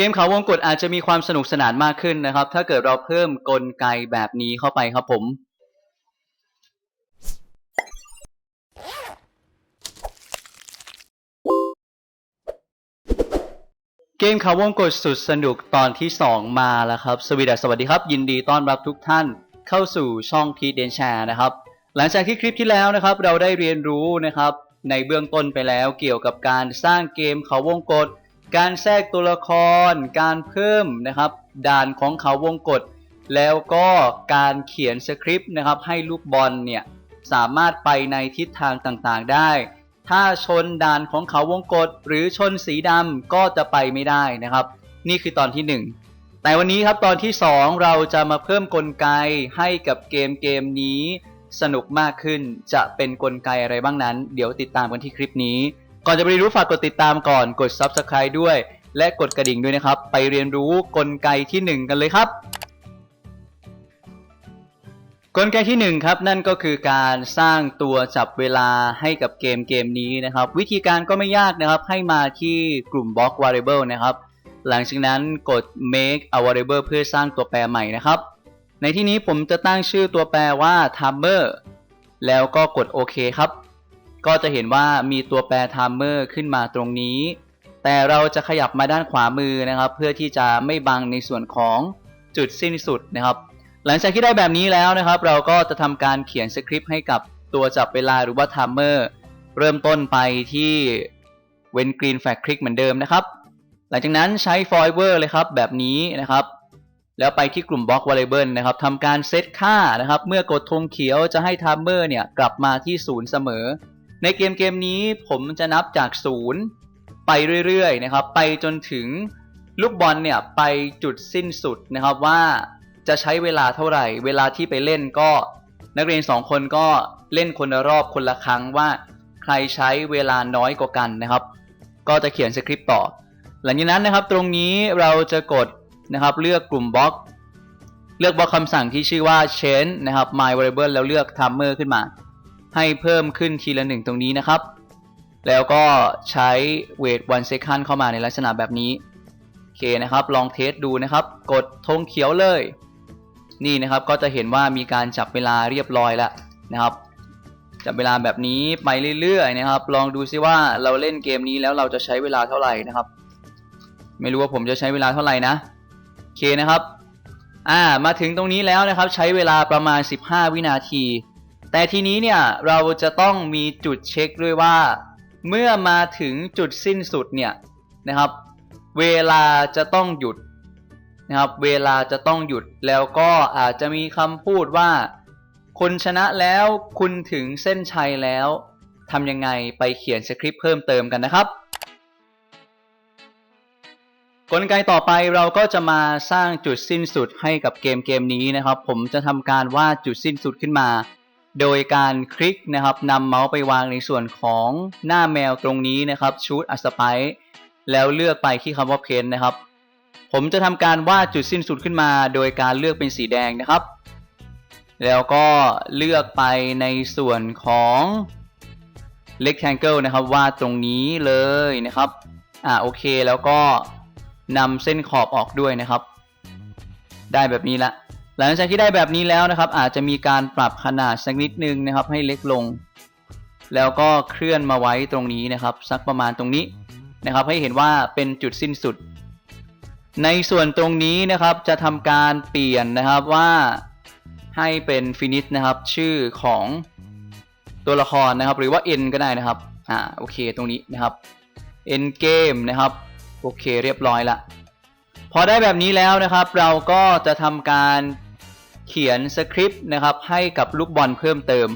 กมเขาวงกตอาจจะมีความสนุกสนานมากขึ้นนะครับ ถ้าเกิดเราเพิ่มกลไกแบบนี้เข้าไปครับผม เกมเขาวงกตสุดสนุกตอนที่ 2 มาแล้วครับ สวีดัสสวัสดีครับ ยินดีต้อนรับทุกท่านเข้าสู่ช่องพีเดนแชร์นะครับ หลังจากที่คลิปที่แล้วนะครับ เราได้เรียนรู้นะครับ ในเบื้องต้นไปแล้วเกี่ยวกับการสร้างเกมเขาวงกต การแทรกตัวละคร การเพิ่มนะครับด่านของเขาวงกตแล้วก็การเขียนสคริปต์นะครับให้ลูกบอลเนี่ยสามารถไปในทิศทางต่างๆได้ ถ้าชนด่านของเขาวงกตหรือชนสีดำก็จะไปไม่ได้นะครับ นี่คือตอนที่ 1 แต่วันนี้ครับตอนที่ 2 เราจะมาเพิ่มกลไกให้กับเกมเกมนี้สนุกมากขึ้นจะเป็นกลไกอะไรบ้างนั้น เดี๋ยวติดตามกันที่คลิปนี้ ก่อนจะไปเรียนรู้ฝากกดติดตามก่อนกด Subscribe ด้วย และกดกระดิ่งด้วยนะครับ ไปเรียนรู้กลไกที่ 1 กันเลยครับ กลไกที่ 1 ครับ นั่นก็คือการสร้างตัวจับเวลาให้กับเกมเกมนี้นะครับ วิธีการก็ไม่ยากนะครับ ให้มาที่กลุ่ม block variable นะครับ หลังจากนั้นกด make a variable เพื่อสร้างตัวแปรใหม่นะครับ ในที่นี้ผมจะตั้งชื่อตัวแปรว่า timer แล้วก็กดโอเคครับ ก็จะเห็นว่ามีตัวแปร timer ขึ้นมาตรงนี้ แต่เราจะขยับมาด้านขวามือนะครับ เพื่อที่จะไม่บังในส่วนของจุดสิ้นสุดนะครับ หลังจากที่ได้แบบนี้แล้วนะครับ เราก็จะทำการเขียนสคริปต์ให้กับตัวจับเวลาหรือว่า timer เริ่มต้นไปที่ when green flag click เหมือนเดิมนะครับ หลังจากนั้นใช้ forever เลยครับแบบนี้นะครับ แล้วไปที่กลุ่ม block variable นะครับทำการเซตค่านะครับ เมื่อกดธงเขียวจะให้ timer เนี่ยกลับมาที่ 0 เสมอ ในเกมเกมนี้ผมจะนับจาก0ไปเรื่อยๆนะครับ ไปจนถึงลูกบอลเนี่ยไปจุดสิ้นสุดนะครับว่าจะใช้เวลาเท่าไหร่ เวลาที่ไปเล่นก็นักเรียน 2 คนก็เล่นคนละรอบคนละครั้งว่าใครใช้เวลาน้อยกว่ากันนะครับ ก็จะเขียนสคริปต์ต่อ หลังจากนั้นนะครับตรงนี้เราจะกดนะครับเลือกกลุ่มบล็อก เลือกบล็อกคำสั่งที่ชื่อว่า change นะครับ my variable แล้วเลือก timer ขึ้นมา ให้เพิ่มขึ้นทีละหนึ่งตรงนี้นะครับ แล้วก็ใช้ wait one second เข้ามาในลักษณะแบบนี้โอเคนะครับ ลองเทสดูนะครับ กดธงเขียวเลย นี่นะครับก็จะเห็นว่ามีการจับเวลาเรียบร้อยแล้วนะครับ จับเวลาแบบนี้ไปเรื่อยๆนะครับ ลองดูซิว่าเราเล่นเกมนี้แล้วเราจะใช้เวลาเท่าไหร่นะครับ ไม่รู้ว่าผมจะใช้เวลาเท่าไหร่นะโอเคนะครับอ่ามาถึงตรงนี้แล้วนะครับ ใช้เวลาประมาณ 15 วินาที แต่ทีนี้เนี่ยเราจะต้องมีจุดเช็คด้วยว่า เมื่อมาถึงจุดสิ้นสุดเนี่ยนะครับ เวลาจะต้องหยุดนะครับเวลาจะต้องหยุดแล้วก็อาจจะมีคำพูดว่าคุณชนะแล้วคุณถึงเส้นชัยแล้วทำยังไงไปเขียนสคริปต์เพิ่มเติมกันนะครับ กลไกต่อไปเราก็จะมาสร้างจุดสิ้นสุดให้กับเกมเกมนี้นะครับ ผมจะทำการวาดจุดสิ้นสุดขึ้นมา โดยการคลิกนะครับนำเมาส์ไปวางในส่วนของหน้าแมวตรงนี้นะครับชูดอัสไปแล้วเลือกไปที่คำว่าเพนนะครับ ผมจะทำการวาดจุดสิ้นสุดขึ้นมา โดยการเลือกเป็นสีแดงนะครับ แล้วก็เลือกไปในส่วนของ rectangle นะครับวาดตรงนี้เลยนะครับอ่าโอเคแล้วก็นำเส้นขอบออกด้วยนะครับ ได้แบบนี้ละ หลังจากที่ได้แบบนี้แล้วนะครับ อาจจะมีการปรับขนาดสักนิดนึงนะครับ ให้เล็กลง แล้วก็เคลื่อนมาไว้ตรงนี้นะครับ สักประมาณตรงนี้นะครับ ให้เห็นว่าเป็นจุดสิ้นสุด ในส่วนตรงนี้นะครับจะทำการเปลี่ยนนะครับว่าให้เป็น finish นะครับ ชื่อของตัวละครนะครับ หรือว่า n ก็ได้นะครับอ่าโอเคตรงนี้นะครับ n game นะครับโอเคเรียบร้อยละพอได้แบบนี้แล้วนะครับ เราก็จะทำการ เขียนสคริปต์นะครับให้กับลูกบอลเพิ่มเติม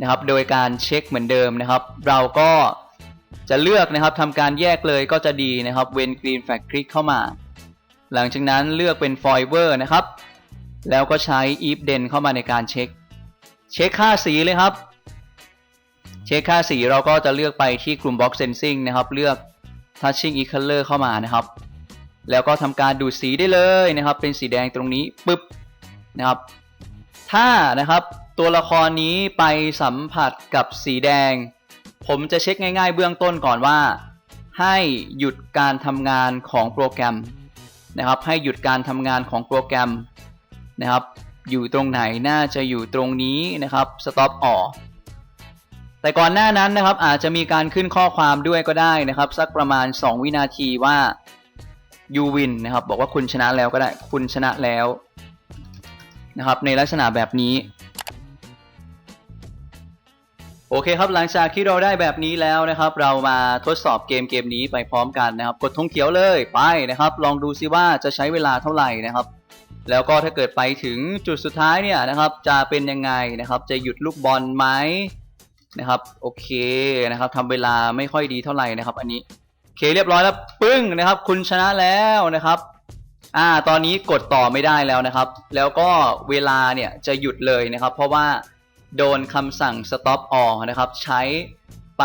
นะครับ โดยการเช็คเหมือนเดิมนะครับ เราก็จะเลือกนะครับทำการแยกเลยก็จะดีนะครับเวน green flag click เข้ามา หลังจากนั้นเลือกเป็น forever นะครับ แล้วก็ใช้ if then เข้ามาในการเช็ค เช็คค่าสีเลยครับ เช็คค่าสีเราก็จะเลือกไปที่กลุ่ม box sensing นะครับ เลือก touching e color เข้ามานะครับ แล้วก็ทำการดูดสีได้เลยนะครับ เป็นสีแดงตรงนี้ปึ๊บ นะครับ ถ้านะครับตัวละครนี้ไปสัมผัสกับสีแดง ผมจะเช็คง่าย ๆ เบื้องต้นก่อนว่า ให้หยุดการทำงานของโปรแกรมนะครับ ให้หยุดการทำงานของโปรแกรมนะครับ อยู่ตรงไหนน่าจะอยู่ตรงนี้นะครับ stop all แต่ก่อนหน้านั้นนะครับอาจจะมีการขึ้นข้อความด้วยก็ได้นะครับ สักประมาณ 2 วินาทีว่า you win นะครับ บอกว่าคุณชนะแล้วก็ได้ คุณชนะแล้ว นะครับในลักษณะแบบนี้ โอเคครับหลังจากที่เราได้แบบนี้แล้วนะครับ เรามาทดสอบเกมเกมนี้ไปพร้อมกันนะครับ กดธงเขียวเลยไปนะครับ ลองดูซิว่าจะใช้เวลาเท่าไหร่นะครับ แล้วก็ถ้าเกิดไปถึงจุดสุดท้ายเนี่ยนะครับ จะเป็นยังไงนะครับ จะหยุดลูกบอลไหมนะครับโอเคนะครับทำเวลาไม่ค่อยดีเท่าไหร่นะครับ อันนี้โอเคเรียบร้อยแล้วปึ้งนะครับ คุณชนะแล้วนะครับ อ่าตอนนี้กดต่อไม่ได้แล้วนะครับ แล้วก็เวลาเนี่ยจะหยุดเลยนะครับ เพราะว่าโดนคำสั่ง stop all นะครับ ใช้ไป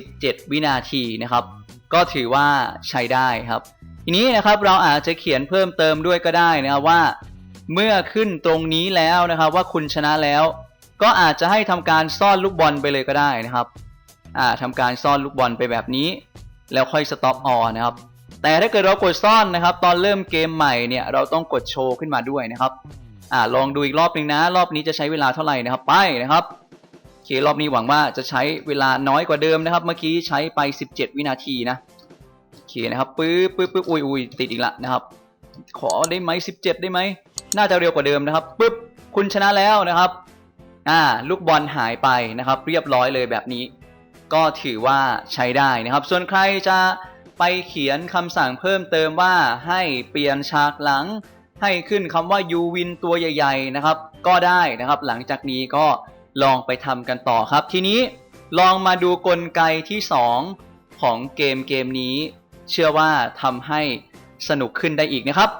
17 วินาทีนะครับ ก็ถือว่าใช้ได้ครับ ทีนี้นะครับเราอาจจะเขียนเพิ่มเติมด้วยก็ได้นะครับว่า เมื่อขึ้นตรงนี้แล้วนะครับว่าคุณชนะแล้ว ก็อาจจะให้ทำการซ่อนลูกบอลไปเลยก็ได้นะครับอ่าทำการซ่อนลูกบอลไปแบบนี้ แล้วค่อย stop all นะครับ แต่ถ้าเกิดเรากดซ่อนนะครับ ตอนเริ่มเกมใหม่เนี่ยเราต้องกดโชว์ขึ้นมาด้วยนะครับอ่าลองดูอีกรอบหนึ่งนะ รอบนี้จะใช้เวลาเท่าไหร่นะครับ ไปนะครับโอเครอบนี้หวังว่าจะใช้เวลาน้อยกว่าเดิมนะครับ เมื่อกี้ใช้ไป 17 วินาทีนะโอเคนะครับปึ๊บปึ๊บปึ๊บอุ้ยอุ้ยติดอีกละนะครับ ขอได้ไหม17 ได้ไหมน่าจะเร็วกว่าเดิมนะครับปึ๊บคุณชนะแล้วนะครับอ่าลูกบอลหายไปนะครับ เรียบร้อยเลยแบบนี้ ก็ถือว่าใช้ได้นะครับ ส่วนใครจะ ไปเขียนคำสั่งเพิ่มเติมว่าให้เปลี่ยนฉากหลัง ให้ขึ้นคำว่า u win ตัวใหญ่ ๆ นะครับ ก็ได้นะครับ หลังจากนี้ก็ลองไปทำกันต่อครับ ทีนี้ลองมาดูกลไกที่ 2 ของเกมเกมนี้ เชื่อว่าทำให้สนุกขึ้นได้อีกนะครับ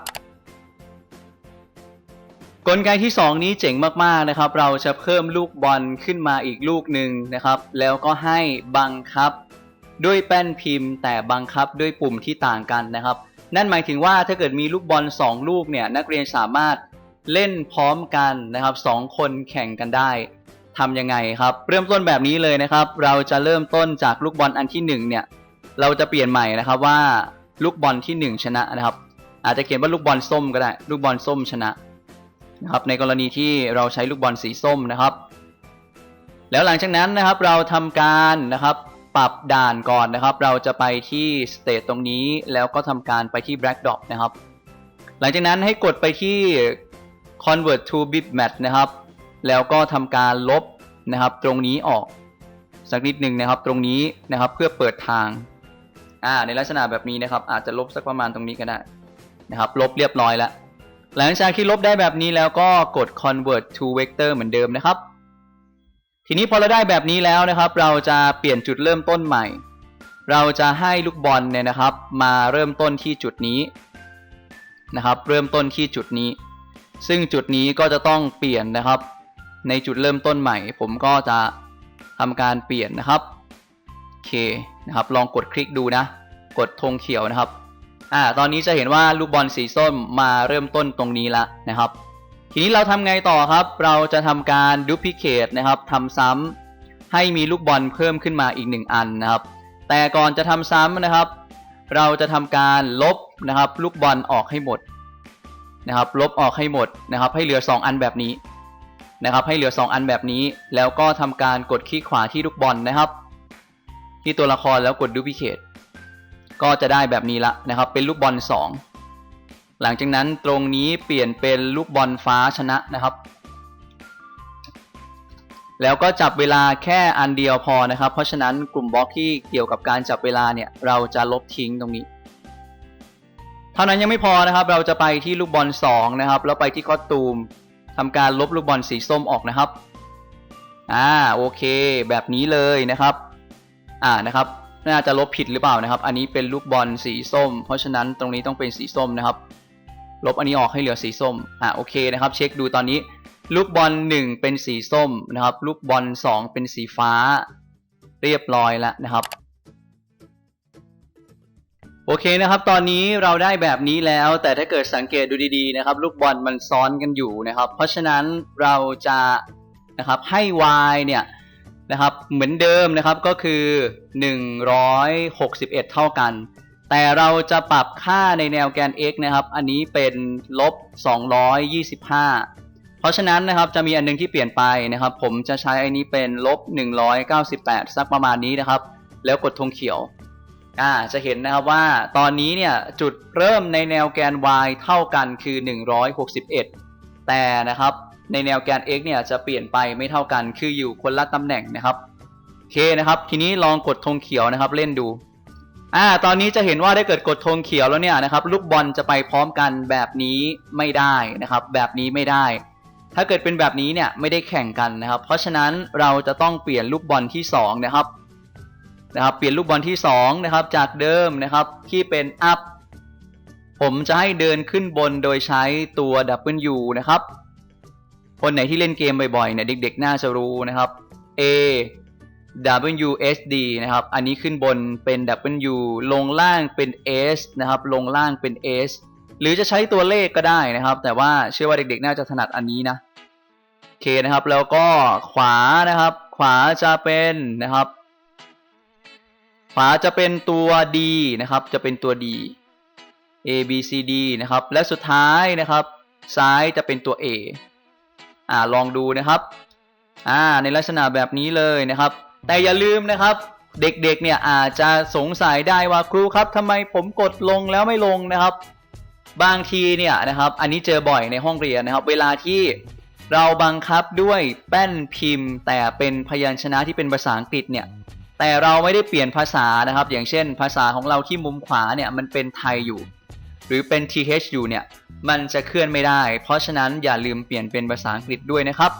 กลไกที่ 2 นี้เจ๋งมากๆนะครับ เราจะเพิ่มลูกบอลขึ้นมาอีกลูกหนึ่งนะครับ แล้วก็ให้บังคับ ด้วยแป้นพิมพ์ แต่บังคับด้วยปุ่มที่ต่างกันนะครับ นั่นหมายถึงว่าถ้าเกิดมีลูกบอล 2 ลูกเนี่ยนักเรียนสามารถเล่นพร้อมกันนะครับสองคนแข่งกันได้ทำยังไงครับ เริ่มต้นแบบนี้เลยนะครับ เราจะเริ่มต้นจากลูกบอลอันที่1เนี่ยเราจะเปลี่ยนใหม่นะครับว่าลูกบอลที่ 1 ชนะนะครับ อาจจะเขียนว่าลูกบอลส้มก็ได้ ลูกบอลส้มชนะนะครับในกรณีที่เราใช้ลูกบอลสีส้มนะครับ แล้วหลังจากนั้นนะครับเราทำการนะครับ ปรับด่านก่อนนะครับ เราจะไปที่ state ตรงนี้แล้วก็ทำการไปที่ black dot นะครับ หลังจากนั้นให้กดไปที่ convert to bitmap นะครับ แล้วก็ทำการลบนะครับ ตรงนี้ออก สักนิดหนึ่งนะครับตรงนี้นะครับเพื่อเปิดทางอ่าในลักษณะแบบนี้นะครับ อาจจะลบสักประมาณตรงนี้ก็ได้นะครับ ลบเรียบร้อยแล้วหลังจากที่ลบได้แบบนี้แล้วก็กด convert to vector เหมือนเดิมนะครับ ทีนี้พอเราได้แบบนี้แล้วนะครับ เราจะเปลี่ยนจุดเริ่มต้นใหม่ เราจะให้ลูกบอลเนี่ยนะครับ มาเริ่มต้นที่จุดนี้นะครับ เริ่มต้นที่จุดนี้ ซึ่งจุดนี้ก็จะต้องเปลี่ยนนะครับ ในจุดเริ่มต้นใหม่ ผมก็จะทำการเปลี่ยนนะครับโอเคนะครับ ลองกดคลิกดูนะ กดธงเขียวนะครับอ่าตอนนี้จะเห็นว่าลูกบอลสีส้มมาเริ่มต้นตรงนี้แล้วนะครับ ทีนี้เราทำไงต่อครับ เราจะทำการ duplicate นะครับทำซ้ำให้มีลูกบอลเพิ่มขึ้นมาอีกหนึ่งอันนะครับ แต่ก่อนจะทำซ้ำนะครับ เราจะทำการลบนะครับ ลูกบอลออกให้หมดนะครับ ลบออกให้หมดนะครับ ให้เหลือ 2 อันแบบนี้นะครับ ให้เหลือ 2 อันแบบนี้ แล้วก็ทำการกดคลิกขวาที่ลูกบอลนะครับ ที่ตัวละครแล้วกด duplicate ก็จะได้แบบนี้ละนะครับ เป็นลูกบอล2 หลังจากนั้นตรงนี้เปลี่ยนเป็นลูกบอลฟ้าชนะนะครับ แล้วก็จับเวลาแค่อันเดียวพอนะครับ เพราะฉะนั้นกลุ่มบล็อกที่เกี่ยวกับการจับเวลาเนี่ยเราจะลบทิ้งตรงนี้ เท่านั้นยังไม่พอนะครับ เราจะไปที่ลูกบอล2นะครับแล้วไปที่คอตูมทำการลบลูกบอลสีส้มออกนะครับอ่าโอเค แบบนี้เลยนะครับ อ่านะครับน่าจะลบผิดหรือเปล่านะครับ อันนี้เป็นลูกบอลสีส้ม เพราะฉะนั้นตรงนี้ต้องเป็นสีส้มนะครับ ลบอันนี้ออกให้เหลือสีส้ม อ่าโอเคนะครับ เช็คดูตอนนี้ ลูกบอล 1 เป็นสีส้มนะครับ ลูกบอล 2 เป็นสีฟ้า เรียบร้อยแล้วนะครับ โอเคนะครับ ตอนนี้เราได้แบบนี้แล้ว แต่ถ้าเกิดสังเกตดูดีๆนะครับ ลูกบอลมันซ้อนกันอยู่นะครับ เพราะฉะนั้นเราจะนะครับให้ y เนี่ยนะครับเหมือนเดิมนะครับก็คือ 161 เท่ากัน แต่เราจะปรับค่าในแนวแกน x นะครับ อันนี้เป็นลบ 225 เพราะฉะนั้นนะครับจะมีอันนึงที่เปลี่ยนไปนะครับ ผมจะใช้อันนี้เป็นลบ 198 สักประมาณนี้นะครับ แล้วกดธงเขียวอ่าจะเห็นนะครับว่าตอนนี้เนี่ยจุดเริ่มในแนวแกน y เท่ากันคือ 161 แต่นะครับในแนวแกน x เนี่ยจะเปลี่ยนไปไม่เท่ากันคืออยู่คนละตำแหน่งนะครับโอเคนะครับ ทีนี้ลองกดธงเขียวนะครับเล่นดู อ่าตอนนี้จะเห็นว่าได้เกิดกดธงเขียวแล้วเนี่ยนะครับลูกบอลจะไปพร้อมกันแบบนี้ไม่ได้นะครับ แบบนี้ไม่ได้ ถ้าเกิดเป็นแบบนี้เนี่ยไม่ได้แข่งกันนะครับ เพราะฉะนั้นเราจะต้องเปลี่ยนลูกบอลที่สองนะครับนะครับ เปลี่ยนลูกบอลที่สองนะครับจากเดิมนะครับที่เป็น up ผมจะให้เดินขึ้นบนโดยใช้ตัว W นะครับ คนไหนที่เล่นเกมบ่อยๆเนี่ยเด็กๆน่าจะรู้นะครับ A W S D นะครับ อันนี้ขึ้นบนเป็น W ลงล่างเป็น S นะครับ ลงล่างเป็น S หรือจะใช้ตัวเลขก็ได้นะครับ แต่ว่าเชื่อว่าเด็กๆ น่าจะถนัดอันนี้นะโอเคนะครับ แล้วก็ขวานะครับ ขวาจะเป็นนะครับ ขวาจะเป็นตัว D นะครับ จะเป็นตัว D A B C D นะครับ และสุดท้ายนะครับ ซ้ายจะเป็นตัว A อ่าลองดูนะครับ อ่า ในลักษณะแบบนี้เลยนะครับ แต่อย่าลืมนะครับ เด็กๆเนี่ยอาจจะสงสัยได้ว่าครูครับทำไมผมกดลงแล้วไม่ลงนะครับ บางทีเนี่ยนะครับอันนี้เจอบ่อยในห้องเรียนนะครับ เวลาที่เราบังคับด้วยแป้นพิมพ์ แต่เป็นพยัญชนะที่เป็นภาษาอังกฤษเนี่ยแต่เราไม่ได้เปลี่ยนภาษานะครับ อย่างเช่น ภาษาของเราที่มุมขวาเนี่ยมันเป็นไทยอยู่ หรือเป็น th อยู่เนี่ยมันจะเคลื่อนไม่ได้ เพราะฉะนั้นอย่าลืมเปลี่ยนเป็นภาษาอังกฤษด้วยนะครับ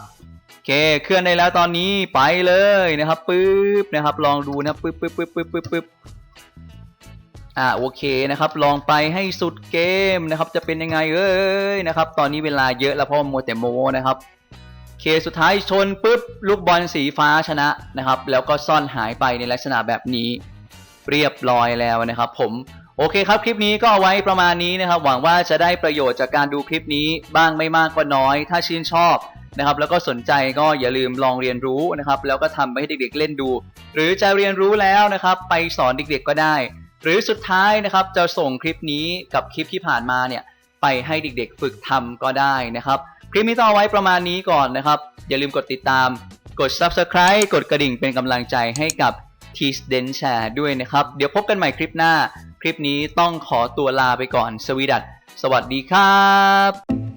เคเคลื่อนได้แล้วตอนนี้ไปเลยนะครับปึ๊บนะครับ ลองดูนะปึ๊บปึ๊บปึ๊บปึ๊บปึ๊บปึ๊บอ่าโอเคนะครับ ลองไปให้สุดเกมนะครับ จะเป็นยังไงเอ้ยนะครับ ตอนนี้เวลาเยอะแล้วเพราะว่าโมวแต่โมนะครับเคสุดท้ายชนปุ๊บลูกบอลสีฟ้าชนะนะครับ แล้วก็ซ่อนหายไปในลักษณะแบบนี้ เรียบร้อยแล้วนะครับ ผมโอเคครับ คลิปนี้ก็เอาไว้ประมาณนี้นะครับ หวังว่าจะได้ประโยชน์จากการดูคลิปนี้บ้างไม่มากก็น้อย ถ้าชื่นชอบ นะครับแล้วก็สนใจก็อย่าลืมลองเรียนรู้นะครับแล้วก็ทำไปให้เด็กๆเล่นดู หรือจะเรียนรู้แล้วนะครับไปสอนเด็กๆก็ได้ หรือสุดท้ายนะครับจะส่งคลิปนี้กับคลิปที่ผ่านมาเนี่ยไปให้เด็กๆฝึกทำก็ได้นะครับคลิปนี้ต้องเอาไว้ประมาณนี้ก่อนนะครับ อย่าลืมกดติดตาม กด subscribe กดกระดิ่งเป็นกำลังใจให้กับ t s d e n Share ด้วยนะครับ เดี๋ยวพบกันใหม่คลิปหน้า คลิปนี้ต้องขอตัวลาไปก่อน สวีดัตสวัสดีครับ